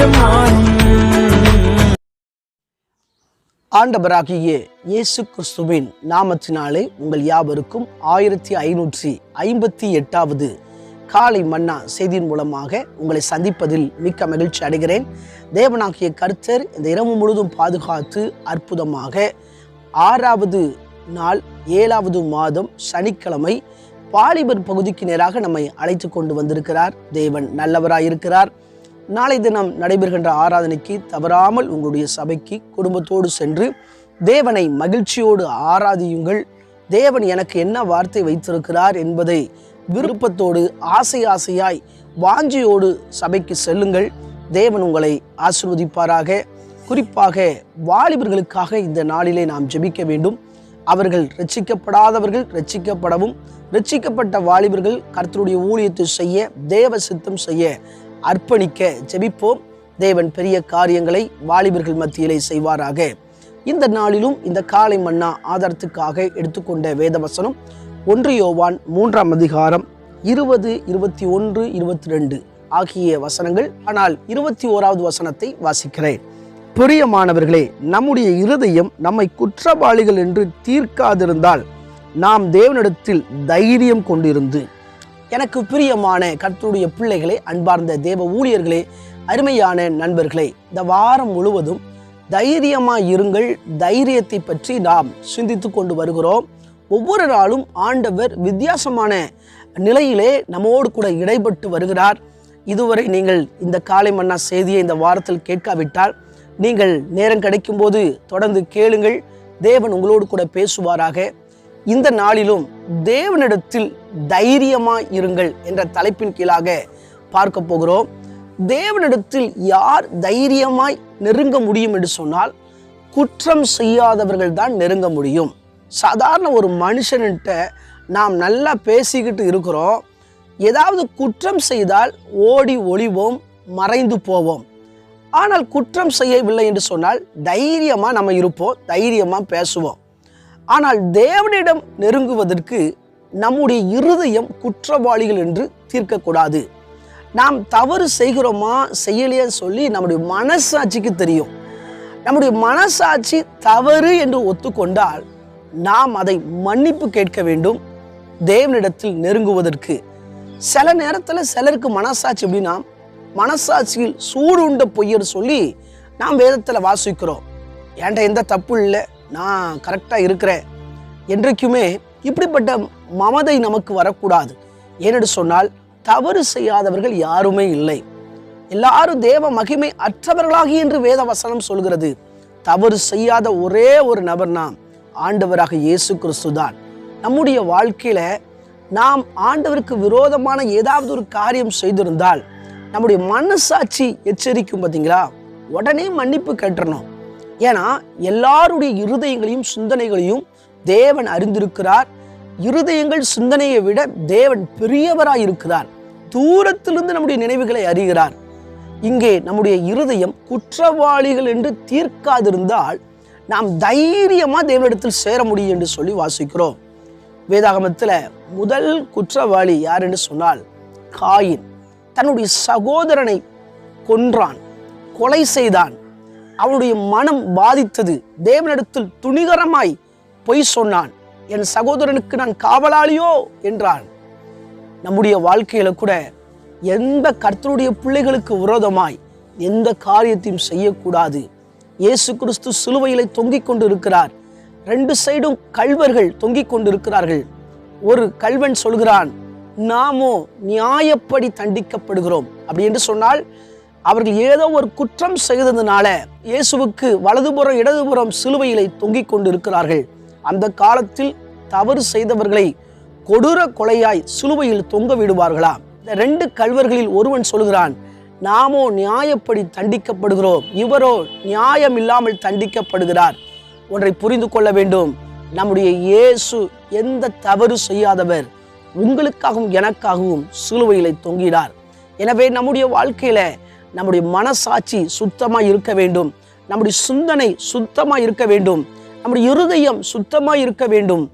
நேரம் ஆண்டவராகிய இயேசு கிறிஸ்துவின் நாமத்தினாலே உங்கள் யாவருக்கும் ஆயிரத்தி ஐநூற்றி ஐம்பத்தி எட்டாவது காலை மன்னா செய்தியின் மூலமாக உங்களை சந்திப்பதில் மிக்க மகிழ்ச்சி அடைகிறேன். தேவனாகிய கர்த்தர் இந்த இரவு முழுதும் பாதுகாத்து அற்புதமாக ஆறாவது நாள் ஏழாவது மாதம் சனிக்கிழமை பாலிபர் பகுதிக்கு நேராக நம்மை அழைத்து கொண்டு வந்திருக்கிறார். தேவன் நல்லவராயிருக்கிறார். நாளை தினம் நடைபெறுகின்ற ஆராதனைக்கு தவறாமல் உங்களுடைய சபைக்கு குடும்பத்தோடு சென்று தேவனை மகிழ்ச்சியோடு ஆராதியுங்கள். தேவன் எனக்கு என்ன வார்த்தை வைத்திருக்கிறார் என்பதை விருப்பத்தோடு ஆசை ஆசையாய் வாஞ்சியோடு சபைக்கு செல்லுங்கள். தேவன் உங்களை ஆசிர்வதிப்பாராக. குறிப்பாக வாலிபர்களுக்காக இந்த நாளிலே நாம் ஜெபிக்க வேண்டும். அவர்கள் ரட்சிக்கப்படாதவர்கள் ரட்சிக்கப்படவும் ரட்சிக்கப்பட்ட வாலிபர்கள் கர்த்தருடைய ஊழியத்தை செய்ய தேவ சித்தம் செய்ய அர்ப்பணிக்க ஜெபிப்போம். தேவன் பெரிய காரியங்களை வாலிபர்கள் மத்தியிலே செய்வாராக. இந்த நாளிலும் இந்த காலை மன்னா ஆதாரத்துக்காக எடுத்துக்கொண்ட வேதவசனம் ஒன்று யோவான் மூன்றாம் அதிகாரம் இருபது இருபத்தி ஒன்று இருபத்தி ரெண்டு ஆகிய வசனங்கள். ஆனால் இருபத்தி ஓராவது வசனத்தை வாசிக்கிறேன். பிரியமானவர்களே நம்முடைய இருதயம் நம்மை குற்றவாளிகள் என்று தீர்க்காதிருந்தால் நாம் தேவனிடத்தில் தைரியம் கொண்டிருந்து எனக்கு பிரியமான கர்த்தருடைய பிள்ளைகளே அன்பார்ந்த தேவ ஊழியர்களே அருமையான நண்பர்களே இந்த வாரம் முழுவதும் தைரியமாக இருங்கள். தைரியத்தை பற்றி நாம் சிந்தித்து கொண்டு வருகிறோம். ஒவ்வொரு நாளும் ஆண்டவர் வித்தியாசமான நிலையிலே நம்மோடு கூட இடைப்பட்டு வருகிறார். இதுவரை நீங்கள் இந்த காலை மன்னா செய்தியை இந்த வாரத்தில் கேட்காவிட்டால் நீங்கள் நேரம் கிடைக்கும்போது தொடர்ந்து கேளுங்கள். தேவன் உங்களோடு கூட பேசுவாராக. இந்த நாளிலும் தேவனிடத்தில் தைரியமாக இருங்கள் என்ற தலைப்பின் கீழாக பார்க்க போகிறோம். தேவனிடத்தில் யார் தைரியமாய் நெருங்க முடியும் என்று சொன்னால் குற்றம் செய்யாதவர்கள் தான் நெருங்க முடியும். சாதாரண ஒரு மனுஷன்கிட்ட நாம் நல்லா பேசிக்கிட்டு இருக்கிறோம். ஏதாவது குற்றம் செய்தால் ஓடி ஒளிவோம் மறைந்து போவோம். ஆனால் குற்றம் செய்யவில்லை என்று சொன்னால் தைரியமாக நம்ம இருப்போம் தைரியமாக பேசுவோம். ஆனால் தேவனிடம் நெருங்குவதற்கு நம்முடைய இருதயம் குற்றவாளிகள் என்று தீர்க்கக்கூடாது. நாம் தவறு செய்கிறோமா செய்யலையான்னு சொல்லி நம்முடைய மனசாட்சிக்கு தெரியும். நம்முடைய மனசாட்சி தவறு என்று ஒத்துக்கொண்டால் நாம் அதை மன்னிப்பு கேட்க வேண்டும் தேவனிடத்தில் நெருங்குவதற்கு. சில நேரத்தில் சிலருக்கு மனசாட்சி அப்படின்னா மனசாட்சியில் சூடு உண்ட பொய்யர் சொல்லி நாம் வேதத்தில் வாசிக்கிறோம். ஏன்டா எந்த தப்பு இல்லை? நான் கரெக்டாக இருக்கிறேன். என்றைக்குமே இப்படிப்பட்ட மமதை நமக்கு வரக்கூடாது. ஏனென்று சொன்னால் தவறு செய்யாதவர்கள் யாருமே இல்லை. எல்லாரும் தேவ மகிமை அற்றவர்களாகி என்று வேத வசனம் சொல்கிறது. தவறு செய்யாத ஒரே ஒரு நபர் நாம் ஆண்டவராக இயேசு கிறிஸ்து தான். நம்முடைய வாழ்க்கையில நாம் ஆண்டவருக்கு விரோதமான ஏதாவது ஒரு காரியம் செய்திருந்தால் நம்முடைய மனசாட்சி எச்சரிக்கும் பார்த்தீங்களா உடனே மன்னிப்பு கேட்டுறணும். ஏன்னா எல்லாருடைய இருதயங்களையும் சிந்தனைகளையும் தேவன் அறிந்திருக்கிறார். இருதயங்கள் சிந்தனையை விட தேவன் பெரியவராய் இருக்கிறார். தூரத்திலிருந்து நம்முடைய நினைவுகளை அறிகிறார். இங்கே நம்முடைய இருதயம் குற்றவாளிகள் என்று தீர்க்காதிருந்தால் நாம் தைரியமாக தேவனிடத்தில் சேர முடியும் என்று சொல்லி வாசிக்கிறோம். வேதாகமத்தில் முதல் குற்றவாளி யார் என்று சொன்னால் காயின். தன்னுடைய சகோதரனை கொன்றான் கொலை செய்தான். அவனுடைய மனம் பாதித்தது. தேவனிடத்தில் துணிகரமாய் பொய் சொன்னான். என் சகோதரனுக்கு நான் காவலாளியோ? என்றான். நம்முடைய வாழ்க்கையில கூட எந்த கர்த்தருடைய பிள்ளைகளுக்கு விரோதமாய் எந்த காரியத்தையும் செய்யக்கூடாது. இயேசு கிறிஸ்து சிலுவையிலே தொங்கிக் கொண்டு இருக்கிறார் ரெண்டு சைடும் கல்வர்கள் தொங்கிக் கொண்டு இருக்கிறார்கள் ஒரு கல்வன் சொல்கிறான் நாமோ நியாயப்படி தண்டிக்கப்படுகிறோம். அப்படி என்று சொன்னால் அவர்கள் ஏதோ ஒரு குற்றம் செய்ததுனால இயேசுவுக்கு வலதுபுறம் இடதுபுறம் சிலுவையிலே தொங்கிக் கொண்டு இருக்கிறார்கள் அந்த காலத்தில் தவறு செய்தவர்களை கொடூர கொலையாய் சிலுவையில் தொங்க விடுவார்களா? இந்த ரெண்டு கல்வர்களில் ஒருவன் சொல்கிறான் நாமோ நியாயப்படி தண்டிக்கப்படுகிறோம். இவரோ நியாயம் இல்லாமல் தண்டிக்கப்படுகிறார். ஒன்றை புரிந்து கொள்ள வேண்டும். நம்முடைய இயேசு எந்த தவறு செய்யாதவர் உங்களுக்காகவும் எனக்காகவும் சிலுவையிலே தொங்கினார். எனவே நம்முடைய வாழ்க்கையில நம்முடைய மனசாட்சி சுத்தமாக இருக்க வேண்டும். நம்முடைய சிந்தனை சுத்தமாக இருக்க வேண்டும். நம்முடைய இருதயம் சுத்தமாக இருக்க வேண்டும்.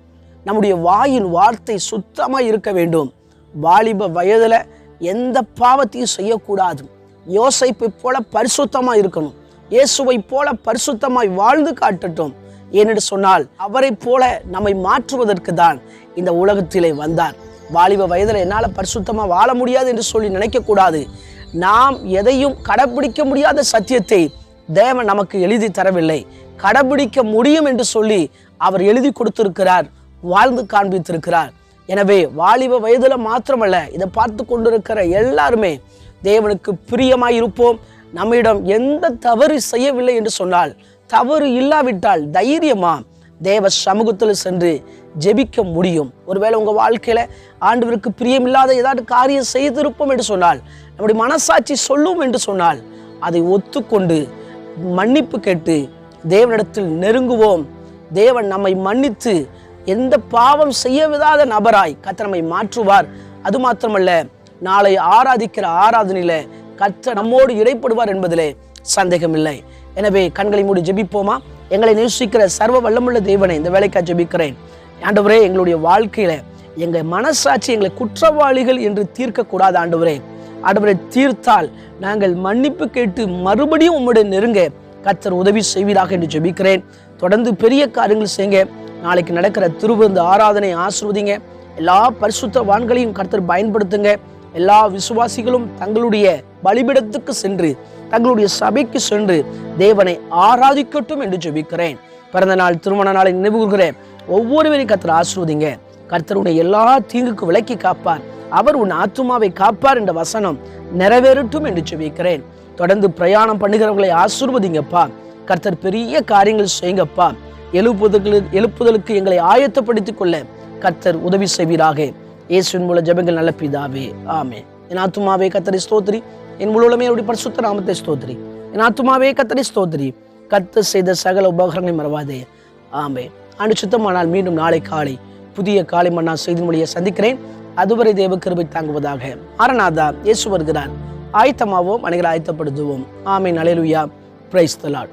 நம்முடைய வாயின் வார்த்தை சுத்தமாக இருக்க வேண்டும். வாலிப வயதில் எந்த பாவத்தையும் செய்யக்கூடாது. யோசைப்பை போல பரிசுத்தமாக இருக்கணும். இயேசுவை போல பரிசுத்தமாய் வாழ்ந்து காட்டட்டும். ஏனென்று சொன்னால் அவரை போல நம்மை மாற்றுவதற்கு தான் இந்த உலகத்திலே வந்தார். வாலிப வயதில் என்னால் பரிசுத்தமாக வாழ முடியாது என்று சொல்லி நினைக்கக்கூடாது. நாம் எதையும் கடைபிடிக்க முடியாத சத்தியத்தை தேவன் நமக்கு எழுதி தரவில்லை. கடைபிடிக்க முடியும் என்று சொல்லி அவர் எழுதி கொடுத்திருக்கிறார் வாழ்ந்து காண்பித்திருக்கிறார். எனவே வாலிப வயதில் மாத்திரமல்ல இதை பார்த்து கொண்டிருக்கிற எல்லாருமே தேவனுக்கு பிரியமாயிருப்போம். நம்மிடம் எந்த தவறு செய்யவில்லை என்று சொன்னால் தவறு இல்லாவிட்டால் தைரியமா தேவ சமூகத்தில் சென்று ஜெபிக்க முடியும். ஒருவேளை உங்கள் வாழ்க்கையில் ஆண்டவருக்கு பிரியமில்லாத ஏதாவது காரியம் செய்திருப்போம் என்று சொன்னால் நம்முடைய மனசாட்சி சொல்லும் என்று சொன்னால் அதை ஒத்துக்கொண்டு மன்னிப்பு கேட்டு தேவனிடத்தில் நெருங்குவோம். தேவன் நம்மை மன்னித்து எந்த பாவம் செய்ய விடாத நபராய் கத்தனமை நம்மை மாற்றுவார். அது மாத்திரமல்ல நாளை ஆராதிக்கிற ஆராதனையில கத்த நம்மோடு இடைப்படுவார் என்பதிலே சந்தேகமில்லை. எனவே கண்களை மூடி ஜெபிப்போமா? எங்களை நேசிக்கிற சர்வ வல்லமுள்ள தேவனை இந்த வேலைக்காக ஜெபிக்கிறேன். ஆண்டவரே எங்களுடைய வாழ்க்கையில எங்கள் மனசாட்சி எங்களை குற்றவாளிகள் என்று தீர்க்கக்கூடாது ஆண்டவரே. ஆண்டவரை தீர்த்தால் நாங்கள் மன்னிப்பு கேட்டு மறுபடியும் உம்முடைய நெருங்க கர்த்தர் உதவி செய்வீராக என்று ஜெபிக்கிறேன். தொடர்ந்து பெரிய காரியங்கள் செய்யுங்க. நாளைக்கு நடக்கிற திருவிருந்து ஆராதனை ஆசிர்வதிங்க. எல்லா பரிசுத்த வான்களையும் கர்த்தர் பயன்படுத்துங்க. எல்லா விசுவாசிகளும் தங்களுடைய பலிபிடத்துக்கு சென்று தங்களுடைய சபைக்கு சென்று தேவனை ஆராதிக்கட்டும் என்று ஜெபிக்கிறேன். பிறந்த நாள் திருமண நாளை நினைவு கூறுகிறேன் ஒவ்வொருவரையும் கர்த்தர் ஆசிர்வதிங்க. கர்த்தருடைய எல்லா தீங்குக்கு விலக்கி காப்பார். அவர் உன் ஆத்துமாவை காப்பார் என்ற வசனம் நிறைவேறட்டும் என்று சொல்லிக்கிறேன் தொடர்ந்து பிரயாணம் பண்ணுகிறவர்களை ஆசிர்வதிங்கப்பா. கர்த்தர் பெரிய காரியங்கள் செய்யுங்கப்பா. எழுப்புதலுக்கு எழுப்புதலுக்கு எங்களை ஆயத்தப்படுத்திக் கொள்ள கர்த்தர் உதவி செய்வீராக. இயேசுவின் மூல ஜெபங்கள் நல்ல பிதாவே. ஆமே என் ஆத்துமாவே கத்தரி ஸ்தோத்திரி. என் முழுமே அவருடைய பரிசுத்த நாமத்தை ஸ்தோத்ரி என் ஆத்துமாவே கத்தரி ஸ்தோத்திரி. கர்த்தர் செய்த சகல உபகரணங்களை மறவாதே. ஆமே ஆண்டு சுத்தமானால் மீண்டும் நாளை காலை புதிய காலை மன்னா செய்தி மொழியை சந்திக்கிறேன். அதுவரை தேவ கிருபை தாங்குவதாக அரநாதா இயேசு வருகிறார். ஆயத்தமாவோம் அனைகளை ஆயத்தப்படுத்துவோம். ஆமை நலைலுயா பிரைஸ் தலாட்